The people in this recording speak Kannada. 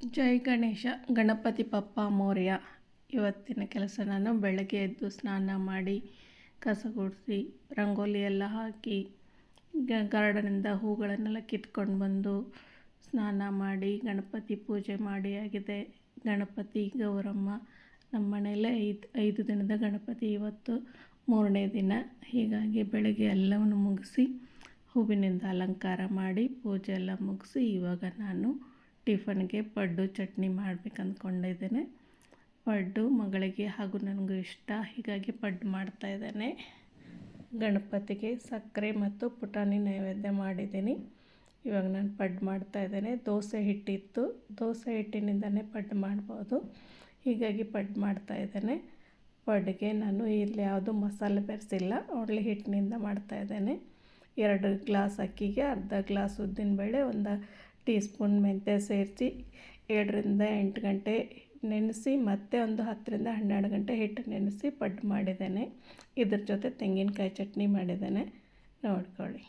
ಜೈ ಗಣೇಶ, ಗಣಪತಿ ಪಪ್ಪ, ಮೌರ್ಯ. ಇವತ್ತಿನ ಕೆಲಸ ನಾನು ಬೆಳಗ್ಗೆ ಎದ್ದು ಸ್ನಾನ ಮಾಡಿ ಕಸ ಗುಡಿಸಿ ರಂಗೋಲಿ ಎಲ್ಲ ಹಾಕಿ ಗಾರ್ಡನಿಂದ ಹೂಗಳನ್ನೆಲ್ಲ ಕಿತ್ಕೊಂಡು ಬಂದು ಸ್ನಾನ ಮಾಡಿ ಗಣಪತಿ ಪೂಜೆ ಮಾಡಿ ಆಗಿದೆ. ಗಣಪತಿ ಗೌರಮ್ಮ ನಮ್ಮ ಮನೆಯಲ್ಲೇ ಐದು ಐದು ದಿನದ ಗಣಪತಿ ಇವತ್ತು ಮೂರನೇ ದಿನ. ಹೀಗಾಗಿ ಬೆಳಗ್ಗೆ ಎಲ್ಲವನ್ನು ಮುಗಿಸಿ ಹೂವಿನಿಂದ ಅಲಂಕಾರ ಮಾಡಿ ಪೂಜೆ ಎಲ್ಲ ಮುಗಿಸಿ ಇವಾಗ ನಾನು ಟಿಫನ್ಗೆ ಪಡ್ಡು ಚಟ್ನಿ ಮಾಡ್ಬೇಕು ಅಂದ್ಕೊಂಡಿದ್ದೇನೆ ಪಡ್ಡು ಮಗಳಿಗೆ ಹಾಗೂ ನನಗೂ ಇಷ್ಟ, ಹೀಗಾಗಿ ಪಡ್ಡು ಮಾಡ್ತಾಯಿದ್ದೇನೆ ಗಣಪತಿಗೆ ಸಕ್ಕರೆ ಮತ್ತು ಪುಟಾಣಿ ನೈವೇದ್ಯ ಮಾಡಿದ್ದೀನಿ. ಇವಾಗ ನಾನು ಪಡ್ಡು ಮಾಡ್ತಾಯಿದ್ದೇನೆ ದೋಸೆ ಹಿಟ್ಟಿತ್ತು. ದೋಸೆ ಹಿಟ್ಟಿನಿಂದನೇ ಪಡ್ಡು ಮಾಡ್ಬೋದು. ಹೀಗಾಗಿ ಪಡ್ಡು ಮಾಡ್ತಾಯಿದ್ದೇನೆ ಪಡ್ಡಿಗೆ ನಾನು ಇಲ್ಲಿ ಯಾವುದು ಮಸಾಲೆ ಬೆರೆಸಿಲ್ಲ. ಓನ್ಲಿ ಹಿಟ್ಟಿನಿಂದ ಮಾಡ್ತಾಯಿದ್ದೇನೆ ಎರಡು ಗ್ಲಾಸ್ ಅಕ್ಕಿಗೆ ಅರ್ಧ ಗ್ಲಾಸ್ ಉದ್ದಿನಬೇಳೆ, ಒಂದು ಟೀ ಸ್ಪೂನ್ ಮೆಂತ್ಯ ಸೇರಿಸಿ ಏಳರಿಂದ ಎಂಟು ಗಂಟೆ ನೆನೆಸಿ ಮತ್ತೆ ಒಂದು ಹತ್ತರಿಂದ ಹನ್ನೆರಡು ಗಂಟೆ ಹಿಟ್ಟು ನೆನೆಸಿ ಪಡ್ಡು ಮಾಡಿದ್ದೇನೆ. ಇದ್ರ ಜೊತೆ ತೆಂಗಿನಕಾಯಿ ಚಟ್ನಿ ಮಾಡಿದ್ದೇನೆ. ನೋಡ್ಕೊಳ್ಳಿ.